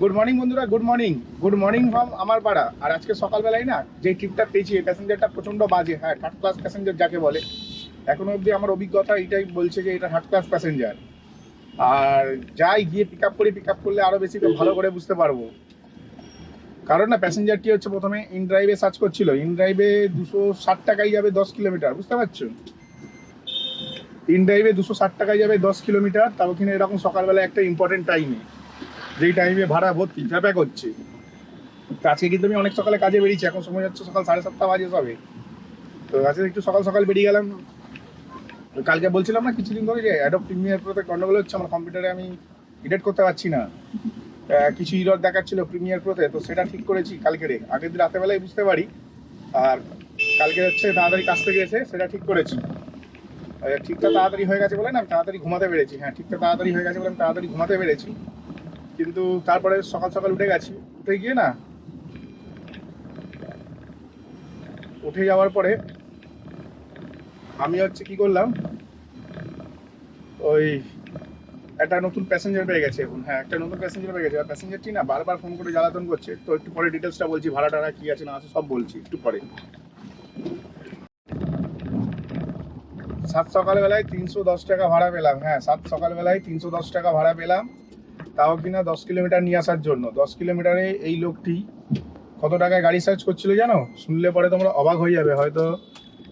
Good morning বন্ধুরা good morning good morning from আমার পাড়া। আর আজকে সকালবেলায় না, যে ট্রিপটা পেয়েছি, এই প্যাসেঞ্জারটা প্রচণ্ড বাজে। হ্যাঁ থার্ড ক্লাস প্যাসেঞ্জার যাকে বলে, এখনও অবধি আমার অভিজ্ঞতা এটাই বলছে যে এটা থার্ড ক্লাস প্যাসেঞ্জার আর যাই গিয়ে পিক আপ করি পিক আপ করলে আরও বেশি ভালো করে বুঝতে পারব। কারণ না প্যাসেঞ্জারটি হচ্ছে, প্রথমে ইন ড্রাইভে সার্চ করছিল। ইন ড্রাইভে দুশো ষাট টাকায় যাবে দশ কিলোমিটার বুঝতে পারছ? ইন ড্রাইভে দুশো ষাট টাকায় যাবে দশ কিলোমিটার তাও কিনা এরকম সকালবেলা একটা ইম্পর্টেন্ট টাইমে যেই টাইমে ভাড়া ভর্তি ফ্যাপ্যাক হচ্ছে। তো আজকে কিন্তু আমি অনেক সকালে কাজে বেরিয়েছি, এখন সময় হচ্ছে সকাল সাড়ে সাতটা বাজে সবে। তো আজকে একটু সকাল সকাল বেরিয়ে গেলাম। কালকে বলছিলাম না কিছুদিন ধরে যে অ্যাডপ প্রিমিয়ার প্রোতে গন্ডগোল হচ্ছে, আমার কম্পিউটারে আমি এডিট করতে পারছি না। কিছু ইরর দেখাচ্ছিল প্রিমিয়ার প্রোতে তো সেটা ঠিক করেছি কালকে রে আগের দিন রাতেবেলায় বুঝতে পারি। আর কালকে হচ্ছে তাড়াতাড়ি কাজ থেকে এসে সেটা ঠিক করেছি। ঠিকঠাক তাড়াতাড়ি হয়ে গেছে বলে না, আমি তাড়াতাড়ি ঘুমাতে পেরেছি। হ্যাঁ ঠিকঠাক তাড়াতাড়ি হয়ে গেছে বলে আমি তাড়াতাড়ি ঘুমাতে পেরেছি। কিন্তু তারপরে সকাল সকাল উঠে গেছি। উঠে গিয়ে না, উঠে যাওয়ার পরে আমি হচ্ছে কি করলাম, ওই একটা নতুন প্যাসেঞ্জার পেয়ে গেছে এখন। হ্যাঁ একটা নতুন প্যাসেঞ্জার পেয়ে গেছে। প্যাসেঞ্জারটি না বারবার ফোন করে জ্বালাতন করছে। তো একটু পরে ডিটেলসটা বলছি ভাড়া টাড়া কি আছে না আছে সব বলছি, একটু পরে। সাত সকালবেলায় তিনশো দশ টাকা ভাড়া পেলাম। হ্যাঁ সাত সকালবেলায় তিনশো দশ টাকা ভাড়া পেলাম। তাও কিনা দশ কিলোমিটার নিয়ে আসার জন্য। দশ কিলোমিটারে এই লোকটি কত টাকায় গাড়ি সার্চ করছিল জানো? শুনলে পরে তোমরা অবাক হয়ে যাবে, হয়তো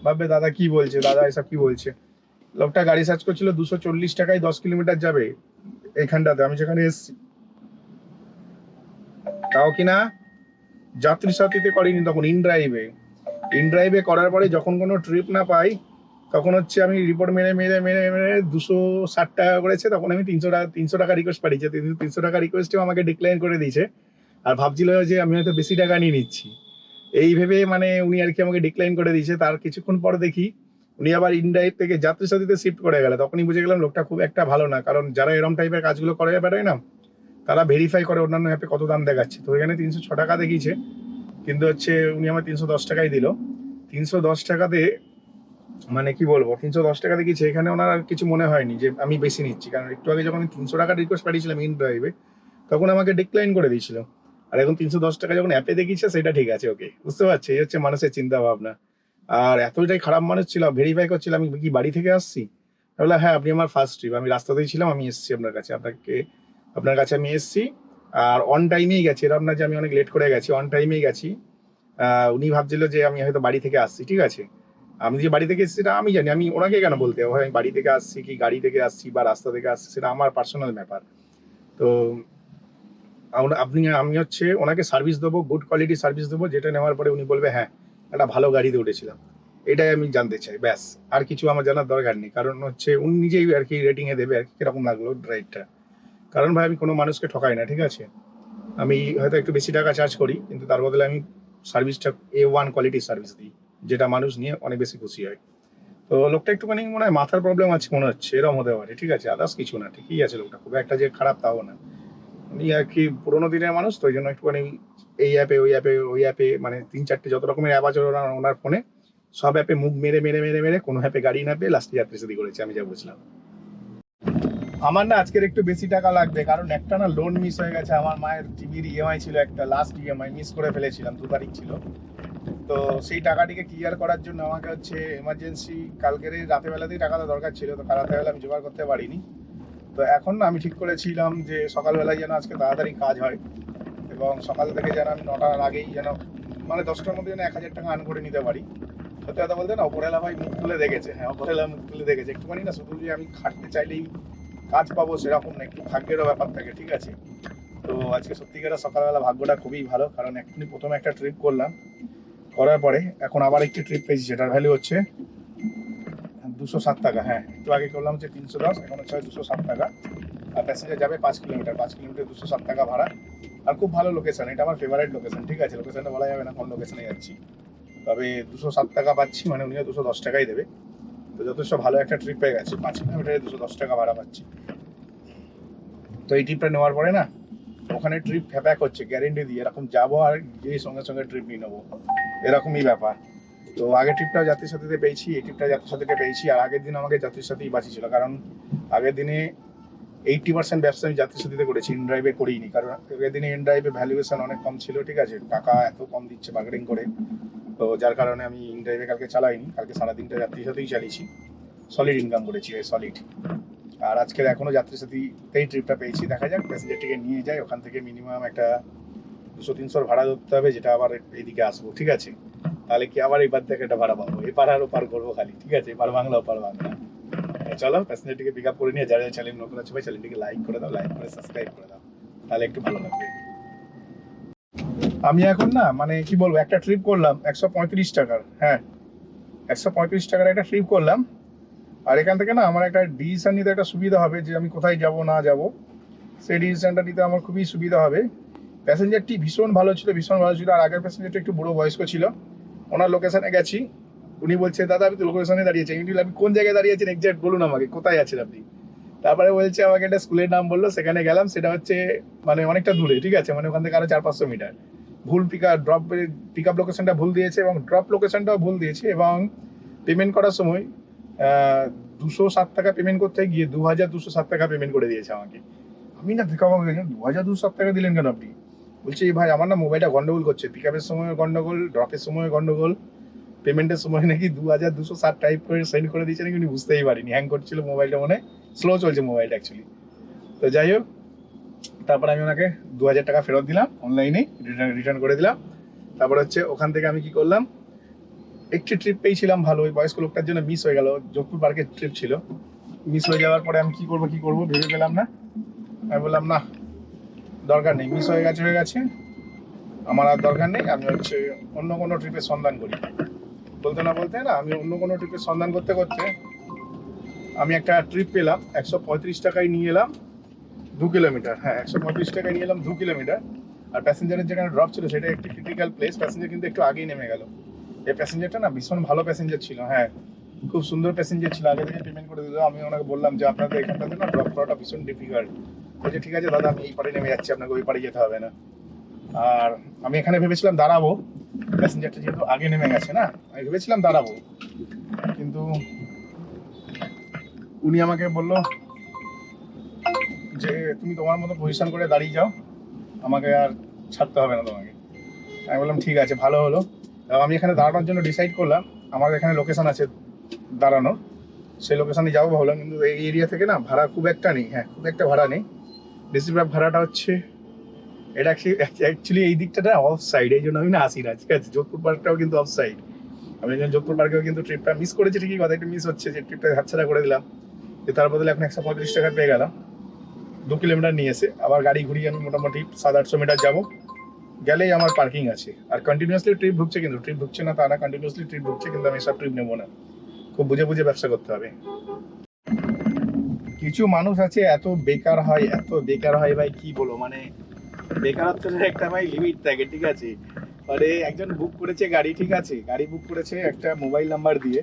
ভাববে, দাদা কি বলছে? দাদা এসব কি বলছে? লোকটা গাড়ি সার্চ করছিল, দুশো চল্লিশ টাকায় দশ কিলোমিটার যাবে এইখানটাতে। আমি যেখানে এসছি। তাও কিনা যাত্রী সাথীতে করিনি তখন ইন ড্রাইভে ইন ড্রাইভে করার পরে যখন কোনো ট্রিপ না পাই তখন হচ্ছে আমি রিপোর্ট মেরে মেরে মেরে মেরে দুশো ষাট টাকা করেছে, তখন আমি তিনশো টাকা তিনশো টাকা রিকোয়েস্ট পাঠিয়েছি। তিনশো টাকা রিকোয়েস্টেও আমাকে ডিক্লাইন করে দিয়েছে। আর ভাবছিল যে আমি হয়তো বেশি টাকা নিয়ে নিচ্ছি। এই ভেবে মানে উনি আর কি আমাকে ডিক্লাইন করে দিয়েছে। তার কিছুক্ষণ পর দেখি উনি আবার ইনড্রাইভ থেকে যাত্রী সাথীতে শিফট করে গেলে। তখনই বুঝে গেলাম লোকটা খুব একটা ভালো না। কারণ যারা এরম টাইপের কাজগুলো করে বেড়ায় না, তারা ভেরিফাই করে অন্যান্য অ্যাপে কত দাম দেখাচ্ছে। তো এখানে তিনশো ছ টাকা দেখিয়েছে। কিন্তু হচ্ছে উনি আমার তিনশো দশ টাকাই দিল। তিনশো দশ টাকাতে মানে কি বলব, তিনশো দশ টাকা দেখিয়েছে। এখানে ওনার আর কিছু মনে হয়নি যে আমি বেশি নিচ্ছি। কারণ একটু আগে যখন তিনশো টাকা রিকোয়েস্ট পাঠিয়েছিলাম ইন ড্রাইভে তখন আমাকে ডিক্লাইন করে দিয়েছিল। আর এখন তিনশো দশ টাকা যখন অ্যাপে দেখিয়েছে, সেটা ঠিক আছে ওকে বুঝতে পারছি? এই হচ্ছে মানুষের চিন্তা ভাবনা আর এতটাই খারাপ মানুষ ছিল ভেরিফাই করছিলাম আমি কি বাড়ি থেকে আসছি? বললাম হ্যাঁ আপনি আমার ফার্স্ট ট্রিপ আমি রাস্তাতেই ছিলাম, আমি এসেছি আপনার কাছে, আপনাকে, আপনার কাছে আমি এসেছি। আর অন টাইমেই গেছি, এরকম না যে আমি অনেক লেট করে গেছি অন টাইমেই গেছি। উনি ভাবছিল যে আমি হয়তো বাড়ি থেকে আসছি, ঠিক আছে? আমি যে বাড়ি থেকে এসেছি সেটা আমি জানি। আমি ওনাকে কেন বলতে হবে আমি বাড়ি থেকে আসছি কি? গাড়ি থেকে আসছি বা রাস্তা থেকে আসছি সেটা আমার পার্সোনাল ব্যাপার। তো আপনি, আমি হচ্ছে ওনাকে সার্ভিস দেবো গুড কোয়ালিটি সার্ভিস দেবো, যেটা নেওয়ার পরে উনি বলবে হ্যাঁ একটা ভালো গাড়িতে উঠেছিলাম। এটাই আমি জানতে চাই, ব্যাস। আর কিছু আমার জানার দরকার নেই। কারণ হচ্ছে উনি নিজেই আর কি রেটিংয়ে দেবে, আর কি কীরকম লাগল ড্রাইভটা কারণ ভাই, আমি কোনো মানুষকে ঠকাই না, ঠিক আছে? আমি হয়তো একটু বেশি টাকা চার্জ করি, কিন্তু তার বদলে আমি সার্ভিসটা এ ওয়ান কোয়ালিটির সার্ভিস দিই। যেটা মানুষ নিয়ে অনেক বেশি খুশি হয়। তো লোকটা একটুখানি মনে হয় মাথার প্রবলেম আছে, মনে হচ্ছে, এরকম হতে পারে। ঠিক আছে আদার্স কিছু না, ঠিকই আছে লোকটা। খুব একটা যে খারাপ তাও না। উনি আর কি পুরোনো দিনের মানুষ, তো ওই জন্য একটুখানি এই অ্যাপে ওই অ্যাপে ওই অ্যাপে মানে তিন চারটে যত রকমের অ্যাপ আছে ওনার ফোনে সব অ্যাপে মুখ মেরে মেরে মেরে মেরে কোনো অ্যাপে গাড়ি না পেয়ে লাস্টে যাত্রী সাথী করেছে, আমি যা বুঝলাম। আমার না আজকের একটু বেশি টাকা লাগবে, কারণ একটা না লোন মিস হয়ে গেছে। আমার মায়ের টিভির ইএমআই ছিল একটা লাস্ট ইএমআই মিস করে ফেলেছিলাম, দু তারিখ ছিল। তো সেই টাকাটিকে ক্লিয়ার করার জন্য আমাকে হচ্ছে এমার্জেন্সি কালকের এই রাতের বেলাতেই টাকাটা দরকার ছিল। তো কাল রাতের বেলা আমি জোগাড় করতে পারিনি। তো এখন আমি ঠিক করেছিলাম যে সকালবেলায় যেন আজকে তাড়াতাড়ি কাজ হয় এবং সকাল থেকে যেন আমি নটার আগেই যেন মানে দশটার মধ্যে যেন এক হাজার টাকা আর্ন করে নিতে পারি। সত্যি কথা বলতে না ওপরেলা ভাই মুখ তুলে দেখেছে। হ্যাঁ ওপরেলা মুখ তুলে দেখেছে। একটুখানি না শুধু যে আমি খাটতে চাইলেই কাজ পাবো সেরকম না, একটু ভাগ্যেরও ব্যাপার থাকে, ঠিক আছে? তো আজকে সত্যিকারের সকালবেলা ভাগ্যটা খুবই ভালো, কারণ এক্ষুনি প্রথমে একটা ট্রিপ করলাম। করার পরে এখন আবার একটি ট্রিপ পেয়েছি, যেটার ভ্যালু হচ্ছে দুশো সাত টাকা। হ্যাঁ একটু আগে করলাম যে তিনশো দশ, এখন হচ্ছে দুশো সাত টাকা। আর প্যাসেঞ্জার যাবে পাঁচ কিলোমিটার পাঁচ কিলোমিটার দুশো সাত টাকা ভাড়া। আর খুব ভালো লোকেশান এটা আমার ফেভারিট লোকেশান ঠিক আছে? লোকেশনটা বলা যাবে না, কোন লোকেশানে যাচ্ছি। তবে দুশো সাত টাকা পাচ্ছি মানে উনিও দুশো দশ টাকাই দেবে। তো যথেষ্ট ভালো একটা ট্রিপ পেয়ে গেছে, পাঁচ কিলোমিটারে দুশো দশ টাকা ভাড়া পাচ্ছি। তো এই ট্রিপটা নেওয়ার পরে না, ওখানে ট্রিপ ফ্যাপ্যাক হচ্ছে গ্যারেন্টি দিয়ে এরকম যাব আর গিয়ে সঙ্গে সঙ্গে ট্রিপ নিয়ে নেব। এরকমই ব্যাপার। তো আগের ট্রিপটা যাত্রীর সাথীতে পেয়েছি, এই ট্রিপটা যাত্রীর সাথীতে পেয়েছি, আর আগের দিন আমাকে যাত্রীর সাথেই বাঁচিয়েছিল। কারণ আগের দিনে এইটটি পার্সেন্ট ব্যবসা আমি যাত্রী সাথীতে করেছি ইন ড্রাইভে করিনি। কারণ আগের দিনে ইন ড্রাইভে ভ্যালুয়েশন অনেক কম ছিল, ঠিক আছে? টাকা এত কম দিচ্ছে মার্কেটিং করে। তো যার কারণে আমি ইন ড্রাইভে কালকে চালাইনি, কালকে সারাদিনটা যাত্রীর সাথেই চালিয়েছি। সলিড ইনকাম করেছি সলিড আর আজকের এখনও যাত্রী সাথীতেই ট্রিপটা পেয়েছি। দেখা যাক প্যাসেঞ্জারটিকে নিয়ে যাই, ওখান থেকে মিনিমাম একটা দুশো তিনশোর ভাড়া ধরতে হবে, যেটা আবার এইদিকে আসব, ঠিক আছে? তাহলে কি আবার এবার থেকে একটা ভাড়া পাবো? এপার আর ওপার করব খালি, ঠিক আছে? এপার বাংলা, ওপার বাংলা। চলো প্যাসেঞ্জারটিকে পিক আপ করে নিয়ে, যারা চ্যানেল নতুন আছে ভাই চ্যানেলটিকে লাইক করে দাও লাইক করে সাবস্ক্রাইব করে দাও, তাহলে একটু ভালো লাগবে। আমি এখন না মানে কি বলব, একটা ট্রিপ করলাম, একশো পঁয়ত্রিশ টাকার হ্যাঁ। একশো পঁয়ত্রিশ টাকার একটা ট্রিপ করলাম, আর এখান থেকে না, আমার একটা ডিসিশন নিতে একটা সুবিধা হবে, যে আমি কোথায় যাব, না যাব। সেই ডিসিশনটা নিতে আমার খুবই সুবিধা হবে। প্যাসেঞ্জারটি ভীষণ ভালো ছিল, ভীষণ ভালো ছিল। আর আগের প্যাসেঞ্জারটা একটু বুড়ো বয়স্ক ছিল। ওনার লোকেশনে গেছি। উনি বলছে, দাদা, আমি তো লোকেশনে দাঁড়িয়েছি আমি কোন জায়গায় দাঁড়িয়েছেন এক্সাক্ট বলুন আমাকে, কোথায় আছেন আপনি? তারপরে বলছে, আমাকে একটা স্কুলের নাম বলল, সেখানে গেলাম। সেটা হচ্ছে মানে অনেকটা দূরে, ঠিক আছে? মানে ওখান থেকে আরও চার পাঁচশো মিটার। ভুল pick up drop pick up লোকেশনটা ভুল দিয়েছে এবং ড্রপ লোকেশনটাও ভুল দিয়েছে এবং পেমেন্ট করার সময় দুশো সাত টাকা পেমেন্ট করতে গিয়ে দু হাজার দুশো সাত টাকা পেমেন্ট করে দিয়েছে আমাকে। আমি না, দেখা দু হাজার দুশো সাত টাকা দিলেন কেন আপনি? বলছি, ভাই, আমার না মোবাইলটা গন্ডগোল করছে। পিক আপের সময় গন্ডগোল ড্রপের সময় গন্ডগোল পেমেন্টের সময় নাকি দু হাজার দুশো ষাট টাইপ করে সেন্ড করে দিয়েছে নাকি উনি বুঝতেই পারিনি। হ্যাং করছিল মোবাইলটা মনে স্লো চলছে মোবাইলটা অ্যাকচুয়ালি তো যাই হোক, তারপর আমি ওনাকে দু হাজার টাকা ফেরত দিলাম অনলাইনে রিটার্ন রিটার্ন করে দিলাম। তারপর হচ্ছে ওখান থেকে আমি কি করলাম, একটি ট্রিপ পেয়েছিলাম ভালো, ওই বয়স্ক লোকটার জন্য মিস হয়ে গেল, যোধপুর পার্কের ট্রিপ ছিল। মিস হয়ে যাওয়ার পরে আমি কি করব কি করব ভেবে পেলাম না। আমি বললাম, না দরকার নেই। মিস হয়ে গেছে হয়ে গেছে। আমার আর দরকার নেই। আমি হচ্ছে অন্য কোনো ট্রিপের সন্ধান করি। বলতে না বলতে না, আমি অন্য কোনো ট্রিপের সন্ধান করতে করতে আমি একটা ট্রিপ পেলাম। একশো পঁয়ত্রিশ টাকায় নিয়ে এলাম দু কিলোমিটার হ্যাঁ একশো পঁয়ত্রিশ টাকায় নিয়ে এলাম দু কিলোমিটার আর প্যাসেঞ্জারের যেখানে ড্রপ ছিল, সেটা একটি ক্রিটিক্যাল প্লেস প্যাসেঞ্জার কিন্তু একটু আগেই নেমে গেল। এই প্যাসেঞ্জারটা না ভীষণ ভালো প্যাসেঞ্জার ছিল। হ্যাঁ খুব সুন্দর প্যাসেঞ্জার ছিল। আগে থেকে পেমেন্ট করে দিল। আমি ওনাকে বললাম যে, আপনাদের এখানটাতে না ড্রপ করাটা ভীষণ ডিফিকাল্ট বলছে, ঠিক আছে দাদা, আমি এই পাড়ে নেমে যাচ্ছি, আপনাকে ওই পাড়ে যেতে হবে না। আর আমি এখানে ভেবেছিলাম দাঁড়াবো প্যাসেঞ্জারটা যেহেতু আগে নেমে গেছে না, আমি ভেবেছিলাম দাঁড়াবো। কিন্তু উনি আমাকে বলল যে, তুমি তোমার মতো পজিশন করে দাঁড়িয়ে যাও, আমাকে আর ছাড়তে হবে না তোমাকে। আমি বললাম, ঠিক আছে, ভালো হলো। আমি এখানে দাঁড়ানোর জন্য ডিসাইড করলাম, আমার এখানে লোকেশান আছে দাঁড়ানোর। সেই লোকেশানে যাব ভাবলাম, কিন্তু এই এরিয়া থেকে না ভাড়া খুব একটা নেই হ্যাঁ খুব একটা ভাড়া নেই। বেশিরভাগ ভাড়াটা হচ্ছে এটা অ্যাকচুয়ালি এই দিকটা না অফ সাইড এই জন্য আমি না আসি না, ঠিক আছে? যোধপুর পার্কটাও কিন্তু অফ সাইড আমি এখানে যোধপুর পার্কেও কিন্তু ট্রিপটা মিস করেছি, ঠিকই কথা একটু মিস হচ্ছে, যে ট্রিপটা হাতছাড়া করে দিলাম। যে তার বদলে এখন একশো পঁয়ত্রিশ টাকা পেয়ে গেলাম। দু কিলোমিটার নিয়ে এসে আবার গাড়ি ঘুরিয়ে আমি মোটামুটি সাত আটশো মিটার যাব। গেলেই আমার পার্কিং আছে। আর কন্টিনিউয়াসলি ট্রিপ ঢুকছে কিন্তু ট্রিপ ঢুকছে না তা না কন্টিনিউয়াসলি ট্রিপ ঢুকছে কিন্তু আমি সব ট্রিপ নেব না। খুব বুঝে বুঝে ব্যবসা করতে হবে। কিছু মানুষ আছে, এত বেকার হয়, এত বেকার হয় ভাই, কি বলো মানে বেকারত্বের একটা ভাই লিমিট থাকে, ঠিক আছে? মানে একজন বুক করেছে গাড়ি, ঠিক আছে? গাড়ি বুক করেছে একটা মোবাইল নাম্বার দিয়ে।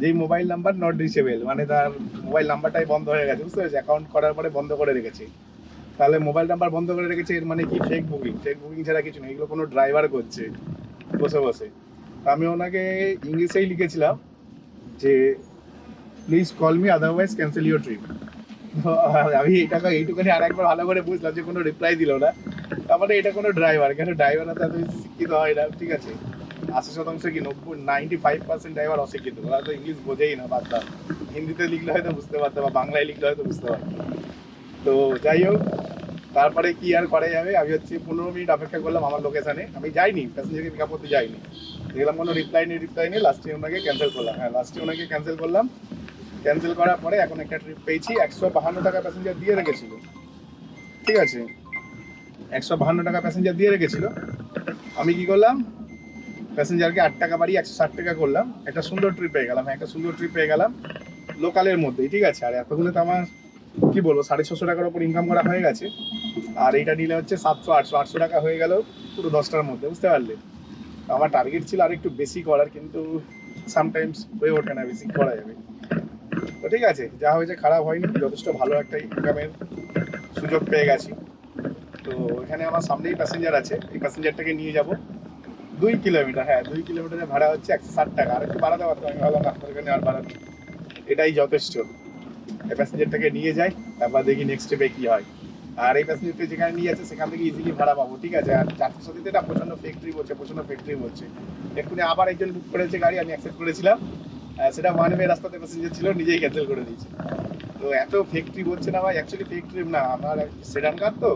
যেই মোবাইল নাম্বার নট রিচেবল মানে তার মোবাইল নাম্বারটাই বন্ধ হয়ে গেছে, বুঝতে পেরেছি অ্যাকাউন্ট করার পরে বন্ধ করে রেখেছে। তাহলে মোবাইল নাম্বার বন্ধ করে রেখেছে, এর মানে কি? ফেক বুকিং ফেক বুকিং ছাড়া কিছু নেই, এগুলো কোনো ড্রাইভার করছে, বসে বসে। আমি ওনাকে ইংলিশেই লিখেছিলাম যে please call me otherwise cancel your trip আমি এটাকে এইটুখানি আর একবার ভালো করে বুঝলাম যে কোনো রিপ্লাই দিল না। তারপরে এটা কোনো ড্রাইভার কেন ড্রাইভার তো এত শিক্ষিত হয় না, ঠিক আছে? আশি শতাংশ কি নব্বই নাইনটি ফাইভ পার্সেন্ট ড্রাইভার অশিক্ষিত। ওরা তো ইংলিশ বোঝেই না দাও। হিন্দিতে লিখলে হয়তো বুঝতে পারতো বা বাংলায় লিখলে হয়তো বুঝতে পারতো। তো যাই হোক, তারপরে কি আর করা যাবে? আমি হচ্ছে পনেরো মিনিট অপেক্ষা করলাম আমার লোকেশনে আমি যাইনি প্যাসেঞ্জারকে পিক আপ করতে যাইনি। দেখলাম কোনো রিপ্লাই নেই রিপ্লাই নেই লাস্টে ওনাকে ক্যান্সেল করলাম। হ্যাঁ লাস্টে ওনাকে ক্যান্সেল করলাম। ক্যান্সেল করার পরে এখন একটা ট্রিপ পেয়েছি, একশো বাহান্ন টাকা প্যাসেঞ্জার দিয়ে রেখেছিল। ঠিক আছে? একশো বাহান্ন টাকা প্যাসেঞ্জার দিয়ে রেখেছিল। আমি কি করলাম? প্যাসেঞ্জারকে আট টাকা বাড়িয়ে একশো ষাট টাকা করলাম। একটা সুন্দর ট্রিপ পেয়ে গেলাম হ্যাঁ একটা সুন্দর ট্রিপ পেয়ে গেলাম লোকালের মধ্যেই, ঠিক আছে? আর এতগুলো তো আমার, কি বলব, সাড়ে ছশো টাকার উপর ইনকাম করা হয়ে গেছে। আর এইটা নিলে হচ্ছে সাতশো, আটশো আটশো টাকা হয়ে গেল পুরো দশটার মধ্যে, বুঝতে পারলে? আমার টার্গেট ছিল আর একটু বেশি করার, কিন্তু সামটাইমস হয়ে ওঠে না, বেশি করা যাবে। তো ঠিক আছে, যা হয়েছে খারাপ হয়নি, যথেষ্ট ভালো একটা ইনকামের সুযোগ পেয়ে গেছি। তো এখানে আমার সামনেই প্যাসেঞ্জার আছে, এই প্যাসেঞ্জারটাকে নিয়ে যাব। দুই কিলোমিটার হ্যাঁ দুই কিলোমিটারের ভাড়া হচ্ছে একশো ষাট টাকা। আর একটু বাড়াতে পারতাম আমি ভাবলাম না এখানে আর বাড়াতে এটাই যথেষ্ট। এই প্যাসেঞ্জারটাকে নিয়ে যাই, তারপর দেখি নেক্সট স্টেপে কী হয়। আর এই প্যাসেঞ্জারটা যেখানে নিয়ে যাচ্ছে, সেখান থেকে ইজিলি ভাড়া পাবো, ঠিক আছে? আর যাত্রী সাথীতে এটা প্রচণ্ড ফ্যাক্টরি বলছে প্রচণ্ড ফেক ট্রিপ এক্ষুনি আবার একজন বুক করেছে গাড়ি, আমি অ্যাকসেপ্ট করেছিলাম। সেটা ওয়ান ওয়ে রাস্তাতে প্যাসেঞ্জার ছিল, নিজেই ক্যান্সেল করে দিয়েছে। তো এত ফেক ট্রিপ হচ্ছে না ভাই অ্যাকচুয়ালি ফেক ট্রিপ না, আমার সেডান কার তো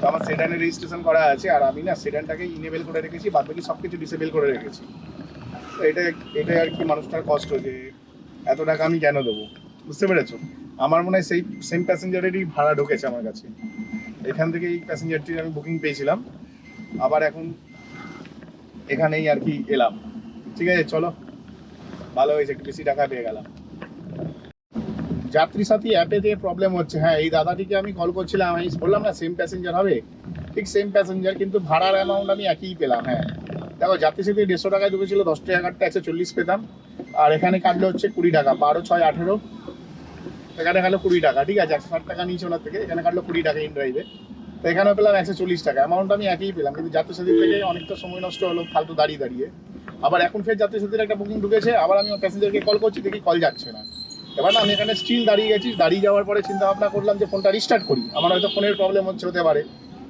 তো আমার সেডানে রেজিস্ট্রেশন করা আছে, আর আমি না সেডানটাকে ইনেবেল করে রেখেছি, বাদ বাকি সব কিছু ডিসেবেল করে রেখেছি। তো এটা এটাই আর কি মানুষটার কষ্ট যে এত টাকা আমি কেন দেবো? বুঝতে পেরেছ? আমার মনে হয় সেই সেম প্যাসেঞ্জারেরই ভাড়া ঢুকেছে আমার কাছে। এখান থেকে এই প্যাসেঞ্জারটির আমি বুকিং পেয়েছিলাম। আবার এখন এখানেই আর কি এলাম। ঠিক আছে, চলো। ভালো হয়েছে, একটু বেশি টাকা পেয়ে গেলাম। যাত্রী সাথী অ্যাপে যে প্রবলেম হচ্ছে। হ্যাঁ এই দাদাটিকে আমি কল করছিলাম, আমি বললাম, না সেম প্যাসেঞ্জার হবে। ঠিক সেম প্যাসেঞ্জার কিন্তু ভাড়ার অ্যামাউন্ট আমি একই পেলাম হ্যাঁ। দেখো, যাত্রী সাথী দেড়শো টাকায় ঢুকেছিল, দশ কাটতে একশো চল্লিশ পেতাম। আর এখানে কাটলে হচ্ছে কুড়ি টাকা, বারো, ছয়, আঠেরো। এখানে কাটলো কুড়ি টাকা, ঠিক আছে, একশো ষাট টাকা নিয়েছে ওনার থেকে, এখানে কাটলো কুড়ি টাকা ইন ড্রাইভে তো এখানেও পেলাম একশো চল্লিশ টাকা অ্যামাউন্ট আমি একই পেলাম, কিন্তু যাত্রী সাথী থেকে অনেকটা সময় নষ্ট হলো, ফালতু দাঁড়িয়ে দাঁড়িয়ে। আবার এখন ফের যাত্রী সাথীর একটা বুকিং ঢুকেছে, আবার আমি প্যাসেঞ্জারকে কল করছি, দেখি কল যাচ্ছে না। এবার না, আমি এখানে স্টিল দাঁড়িয়ে গেছি, দাঁড়িয়ে যাওয়ার পরে চিন্তা ভাবনা করলাম যে ফোনটা রিস্টার্ট করি। আমার হয়তো ফোনের প্রবলেম হচ্ছে, হতে পারে।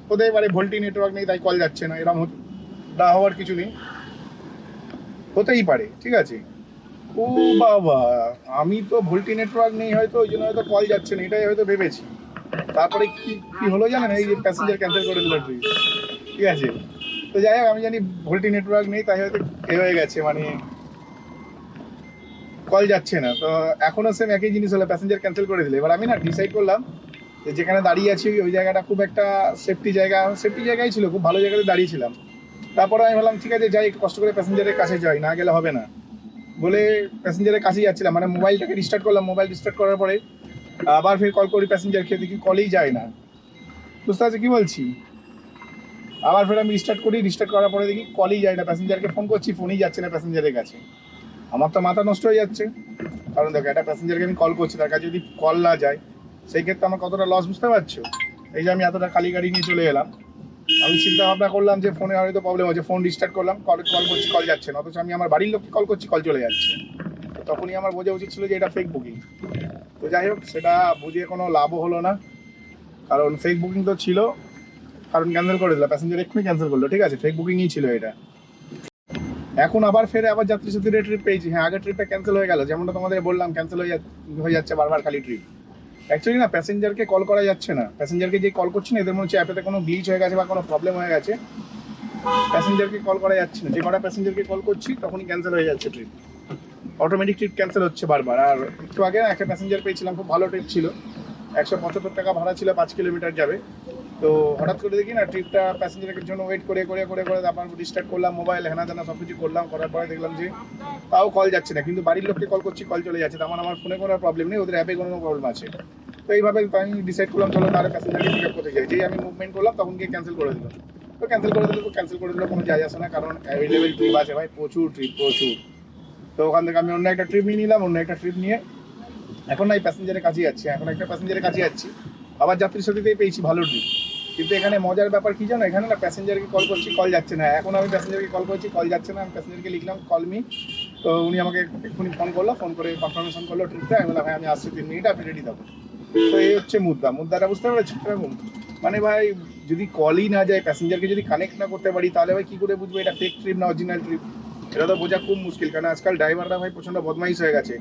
হতে পারে, ভোল্টি নেটওয়ার্ক নেই, তাই কল যাচ্ছে না এরকম না হওয়ার কিছু নেই। হতেই পারে, ঠিক আছে? ও বাবা, আমি তো ভোল্টি নেটওয়ার্ক নেই, হয়তো ওই জন্য হয়তো কল যাচ্ছে না, এটাই হয়তো ভেবেছি। তারপরে কি কি হলো জানেন? এই যে প্যাসেঞ্জার ক্যান্সেল করে দিল, ঠিক আছে? তো যাই হোক, আমি জানি ভোল্টি নেটওয়ার্ক নেই, তাই হয়তো এ হয়ে গেছে মানে কল যাচ্ছে না। তো এখনও সেম একই জিনিস হলো প্যাসেঞ্জার ক্যান্সেল করে দিলে। এবার আমি না ডিসাইড করলাম যে যেখানে দাঁড়িয়ে আছি, ওই জায়গাটা খুব একটা সেফটি জায়গা সেফটি জায়গাই ছিল, খুব ভালো জায়গাতে দাঁড়িয়েছিলাম তারপরে আমি ভাবলাম, ঠিক আছে, যাই, একটু কষ্ট করে প্যাসেঞ্জারের কাছে যাই, না গেলে হবে না। বলে প্যাসেঞ্জারের কাছেই যাচ্ছিলাম মানে মোবাইলটাকে রিস্টার্ট করলাম। মোবাইল রিস্টার্ট করার পরে আবার ফের কল করি প্যাসেঞ্জার প্যাসেঞ্জারকে দেখি কলেই যায় না। বুঝতে পারছি কি বলছি? আবার ফের আমি রিস্টার্ট করি রিস্টার্ট করার পরে দেখি কলই যায় না প্যাসেঞ্জারকে ফোন করছি ফোনই যাচ্ছে না প্যাসেঞ্জারের কাছে। আমার তো মাথা নষ্ট হয়ে যাচ্ছে। কারণ দেখো, একটা প্যাসেঞ্জারকে আমি কল করছি, তার কাছে যদি কল না যায়, সেই ক্ষেত্রে আমার কতটা লস বুঝতে পারছ? এই যে আমি এতটা খালি গাড়ি নিয়ে চলে এলাম। আমি চিন্তা ভাবনা করলাম যে ফোনে হয়তো প্রবলেম হচ্ছে ফোন রিস্টার্ট করলাম কল কল করছি কল যাচ্ছে না। অথচ আমি আমার বাড়ির লোককে কল করছি কল চলে যাচ্ছে। তখনই আমার বোঝা উচিত ছিল যে এটা ফেক বুকিং তো যাই হোক, সেটা বুঝিয়ে কোনো লাভও হলো না। কারণ ফেক বুকিং তো ছিল। কারণ ক্যান্সেল করে দিল প্যাসেঞ্জার এক্ষুনি ক্যান্সেল করল, ঠিক আছে? ফেক বুকিংই ছিল এটা। এখন আবার ফেরে আবার যাত্রী সাথীর ট্রিপ পেয়েছি। হ্যাঁ আগের ট্রিপটা ক্যান্সেল হয়ে গেল, যেমনটা তোমাদের বললাম ক্যান্সেল হয়ে যাচ্ছে বারবার খালি ট্রিপ অ্যাকচুয়ালি না প্যাসেঞ্জারকে কল করা যাচ্ছে না। প্যাসেঞ্জারকে যে কল করছি না, এদের মনে হচ্ছে অ্যাপেতে কোনো গ্লিচ হয়ে গেছে বা কোনো প্রবলেম হয়ে গেছে। প্যাসেঞ্জারকে কল করা যাচ্ছে না। যে কটা প্যাসেঞ্জারকে কল করছি, তখনই ক্যান্সেল হয়ে যাচ্ছে ট্রিপ অটোমেটিক ট্রিপ ক্যান্সেল হচ্ছে বারবার। আর একটু আগে একটা প্যাসেঞ্জার পেয়েছিলাম, খুব ভালো ট্রিপ ছিল। একশো পঁচাত্তর টাকা ভাড়া ছিল, পাঁচ কিলোমিটার যাবে। তো হঠাৎ করে দেখি না ট্রিপটা প্যাসেঞ্জারের জন্য ওয়েট করে করে করে করে, তারপর রিস্টার্ট করলাম মোবাইল হেনা জানা সব কিছু করলাম, করার পরে দেখলাম যে তাও কল যাচ্ছে না। কিন্তু বাড়ির লোককে কল করছি কল চলে যাচ্ছে। তেমন আমার ফোনে কোনো প্রবলেম নেই, ওদের অ্যাপে কোনো প্রবলেম আছে। তো এইভাবে আমি ডিসাইড করলাম, চলো তাহলে প্যাসেঞ্জারকে পিক আপ করতে যাই। যেই আমি মুভমেন্ট করলাম, তখন গিয়ে ক্যান্সেল করে দিল। তো ক্যান্সেল করে দিলে, তো ক্যান্সেল করে দিলে, কোনো যায় আসে না, কারণ অ্যাভেলেবেল ট্রিপ আছে ভাই, প্রচুর ট্রিপ প্রচুর। তো ওখান থেকে আমি অন্য একটা ট্রিপ নিয়ে নিলাম, অন্য একটা ট্রিপ নিয়ে এখন না, এই প্যাসেঞ্জারের কাছে যাচ্ছি এখন একটা প্যাসেঞ্জারের কাছে যাচ্ছি আবার যাত্রীর সাথেই পেয়েছি, ভালো ট্রিপ কিন্তু এখানে মজার ব্যাপার কি জানো? এখানে না প্যাসেঞ্জারকে কল করছি কল যাচ্ছে না। এখন আমি প্যাসেঞ্জারকে কল করছি কল যাচ্ছে না। আমি প্যাসেঞ্জারকে লিখলাম কল মি তো উনি আমাকে এক্ষুনি ফোন করল ফোন করে কনফার্মেশন করল ট্রিপটা আমি বললাম ভাই আমি আসছি তিন মিনিট আপনি রেডি থাকুন তো এই হচ্ছে মুদ্রা। মুদ্রাটা বুঝতে পারছ? মানে ভাই, যদি কলই না যায় প্যাসেঞ্জারকে যদি কানেক্ট না করতে পারি, তাহলে ভাই কি করে বুঝব? এটা ফেক ট্রিপ না অরিজিনাল ট্রিপ এটা তো বোঝা খুব মুশকিল। কারণ আজকাল ড্রাইভাররা ভাই প্রচণ্ড বদমাইশ হয়ে গেছে।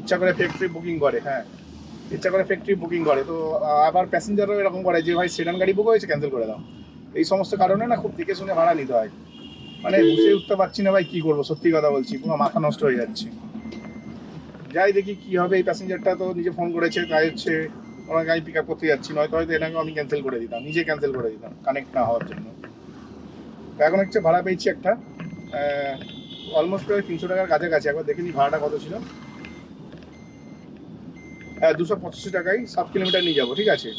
ইচ্ছা করে ফেক ট্রিপ বুকিং করে হ্যাঁ। ইচ্ছা করে ফ্যাক্টরি বুকিং করে। তো আবার প্যাসেঞ্জারও এরকম করে যে, ভাই সেডান গাড়ি বুক হয়েছে ক্যান্সেল করে দাও। এই সমস্ত কারণে না খুব দেখে শুনে ভাড়া নিতে হয়। মানে বুঝে উঠতে পারছি না, ভাই, কি করব? সত্যি কথা বলছি, পুরো মাথা নষ্ট হয়ে যাচ্ছে। যাই দেখি কি হবে, এই প্যাসেঞ্জারটা তো নিজে ফোন করেছে, তাই হচ্ছে ওনাকে আমি পিক আপ করতে যাচ্ছি। নয়তো হয়তো এটাকে আমি ক্যান্সেল করে দিতাম, নিজে ক্যান্সেল করে দিতাম কানেক্ট না হওয়ার জন্য। তো এখন হচ্ছে ভাড়া পেয়েছি একটা অলমোস্ট প্রায় তিনশো টাকার কাছাকাছি। একবার দেখে নিই ভাড়াটা কত ছিল? দুশো পঁচাশি টাকায় সাত কিলোমিটার নিয়ে যাব, ঠিক আছে?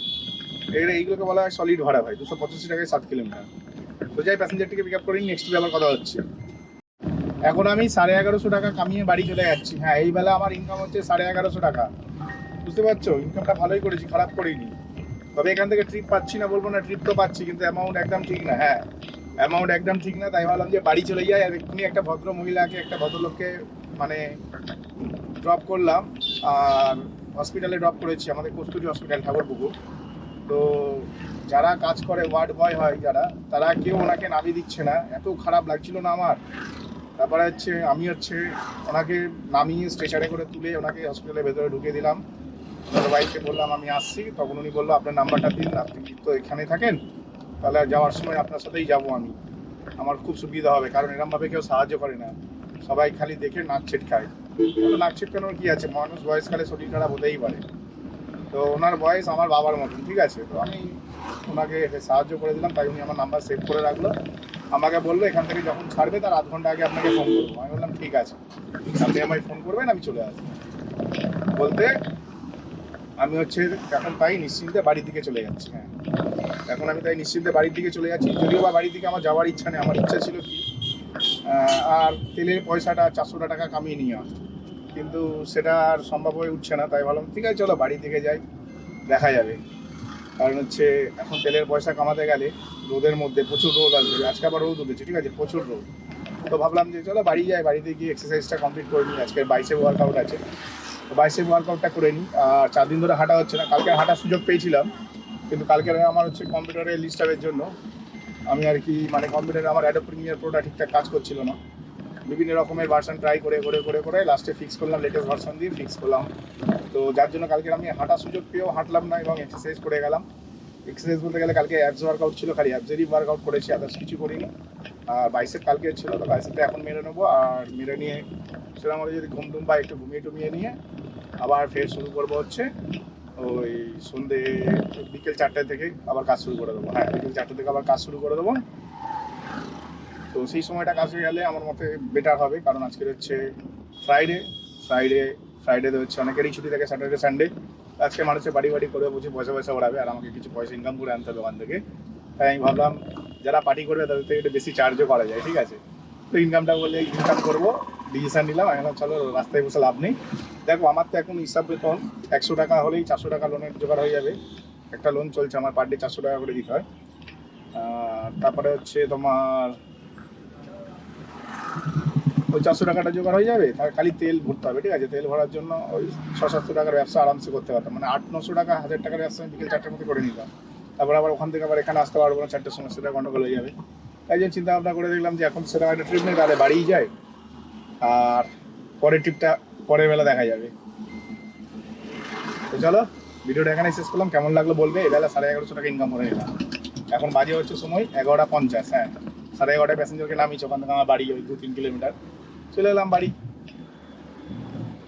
এটা এইগুলোকে বলা হয় সলিড ভাড়া ভাই, দুশো পঁচাশি টাকায় সাত কিলোমিটার। তো যাই প্যাসেঞ্জারটিকে পিক আপ করি নেক্সট আবার কথা হচ্ছে। এখন আমি সাড়ে এগারোশো টাকা কামিয়ে বাড়ি চলে যাচ্ছি। হ্যাঁ এই বেলা আমার ইনকাম হচ্ছে সাড়ে এগারোশো টাকা। বুঝতে পারছ? ইনকামটা ভালোই করেছি, খারাপ করিনি। তবে এখান থেকে ট্রিপ পাচ্ছি না বলব না ট্রিপ তো পাচ্ছি, কিন্তু অ্যামাউন্ট একদম ঠিক না হ্যাঁ। অ্যামাউন্ট একদম ঠিক না, তাই ভাবলাম যে বাড়ি চলে যাই, আর এক্ষুনি একটা ভদ্র মহিলাকে, একটা ভদ্রলোককে মানে ড্রপ করলাম। আর হসপিটালে ড্রপ করেছি, আমাদের কস্তুরি হসপিটাল ঠাকুরপুকুর। তো যারা কাজ করে ওয়ার্ড বয় হয় যারা, তারা কেউ ওনাকে নামিয়ে দিচ্ছে না। এত খারাপ লাগছিল না আমার। তারপরে হচ্ছে, আমি হচ্ছে ওনাকে নামিয়ে স্টেশনে করে তুলে ওনাকে হসপিটালের ভেতরে ঢুকিয়ে দিলাম। ওনার ওয়াইফকে বললাম, আমি আসছি। তখন উনি বলল, আপনার নাম্বারটা দিন, আপনি তো এখানে থাকেন? তাহলে যাওয়ার সময় আপনার সাথেই যাব আমি। আমার খুব সুবিধা হবে, কারণ এরমভাবে কেউ সাহায্য করে না। সবাই খালি দেখে নাক ছিটকায়। নাক ছিটকানোর কি আছে? মানুষ বয়সকালে শরীর খারাপ হতেই পারে। তো ওনার বয়স আমার বাবার মতন, ঠিক আছে? তো আমি ওনাকে সাহায্য করে দিলাম, তাই উনি আমার নাম্বার সেভ করে রাখল। আমাকে বলল, এখান থেকে যখন ছাড়বে তার আধ ঘণ্টা আগে আপনাকে ফোন করব। আমি বললাম, ঠিক আছে। আপনি আমায় ফোন করবেন, আমি চলে আসব। বলতে আমি হচ্ছে এখন তাই নিশ্চিন্তে বাড়ির দিকে চলে যাচ্ছি হ্যাঁ। এখন আমি তাই নিশ্চিন্তে বাড়ির দিকে চলে যাচ্ছি। যদিও বা বাড়ির দিকে আমার যাওয়ার ইচ্ছা নেই, আমার ইচ্ছা ছিল কি আর তেলের পয়সাটা চারশো টাকা কামিয়ে নিয়ে নেওয়া কিন্তু সেটা আর সম্ভব হয়ে উঠছে না, তাই ভাবলাম, ঠিক আছে, চলো বাড়ি থেকে যাই, দেখা যাবে। কারণ হচ্ছে, এখন তেলের পয়সা কামাতে গেলে রোদের মধ্যে প্রচুর রোদ আসবে। আজকে আবার রোদ উঠেছে, ঠিক আছে, প্রচুর রোদ। তো ভাবলাম যে, চলো বাড়ি যাই, বাড়িতে গিয়ে এক্সারসাইজটা কমপ্লিট করে নিই। আজকের বাইসে ওয়ার্কআউট আছে। তো বাইসে ওয়ার্কআউটটা করে নিই। আর চার দিন ধরে হাঁটা হচ্ছে না, কালকে হাঁটার সুযোগ পেয়েছিলাম। কিন্তু কালকে আমার হচ্ছে কম্পিউটারের লিস্টারের জন্য। আমি আর কি মানে কম্পিউটারে আমার অ্যাডো প্রিমিয়ার প্রোটা ঠিকঠাক কাজ করছিল না। বিভিন্ন রকমের ভার্সন ট্রাই করে করে করে করে লাস্টে ফিক্স করলাম লেটেস্ট ভার্সন দিয়ে ফিক্স করলাম। তো যার জন্য কালকে আমি হাঁটার সুযোগ পেয়েও হাঁটলাম না এবং এক্সারসাইজ করে গেলাম। এক্সারসাইজ বলতে গেলে কালকে অ্যাপস ওয়ার্কআউট ছিল, খালি অ্যাপসেরই ওয়ার্কআউট করেছি আদার্স কিছু করিনি। আর বাইসেপ কালকে ছিল, তো বাইসেপটা এখন মেরে নেব। আর মেরে নিয়ে আমাদের যদি ঘুম টুম বা একটু ঘুমিয়ে টুমিয়ে নিয়ে আবার ফের শুরু করব হচ্ছে ওই সন্ধে বিকেল চারটে থেকে আবার কাজ শুরু করে দেবো। হ্যাঁ বিকেল চারটে থেকে আবার কাজ শুরু করে দেবো। তো সেই সময়টা কাজ হয়ে গেলে আমার মতে বেটার হবে, কারণ আজকের হচ্ছে ফ্রাইডে ফ্রাইডে ফ্রাইডেতে হচ্ছে অনেকেরই ছুটি থাকে স্যাটারডে সানডে আজকে মানুষের বাড়ি বাড়ি করে বুঝে পয়সা পয়সা ওড়াবে আর আমাকে কিছু পয়সা ইনকাম করে আনতে হবে ওখান থেকে। তাই আমি ভাবলাম, যারা পার্টি করবে তাদের থেকে একটু বেশি চার্জও করা যায়, ঠিক আছে? তো ইনকামটা বলে ইনকাম করব। ডিসিশন নিলাম বললাম, চলো রাস্তায় বসে লাভ নেই। দেখো আমার তো এখন হিসাব বেতন একশো টাকা হলেই চারশো টাকা লোনের জোগাড় হয়ে যাবে। একটা লোন চলছে আমার পার ডে চারশো টাকা করে দিতে হয়। তারপরে হচ্ছে তোমার ওই চারশো টাকাটা জোগাড় হয়ে যাবে তার খালি তেল ভরতে হবে ঠিক আছে? তেল ভরার জন্য ওই ছ সাতশো টাকার ব্যবসা আরামসে করতে পারতাম। মানে আট নশো টাকা হাজার টাকার ব্যবসা আমি বিকেল চারটের মধ্যে করে নিতাম। তারপর আবার ওখান থেকে আবার এখানে আসতে পারব না চারটের সময় সেটা গন্ডগোল হয়ে যাবে। তাই জন্য চিন্তা ভাবনা করে দেখলাম যে এখন সেটা একটা ট্রিপ নেই তাহলে বাড়িই যায়। আর পরের ট্রিপটা পরের বেলা দেখা যাবে। তো চলো, ভিডিওটা এখানে শেষ করলাম। কেমন লাগল বলবে? এবেলা সাড়ে এগারোশো টাকা ইনকাম করে নিলাম এখন বাজে হচ্ছে সময় এগারোটা পঞ্চাশ হ্যাঁ। সাড়ে এগারোটায় প্যাসেঞ্জারকে নামিয়েছি ওখান থেকে আমার বাড়ি, ওই দু তিন কিলোমিটার চলে এলাম বাড়ি।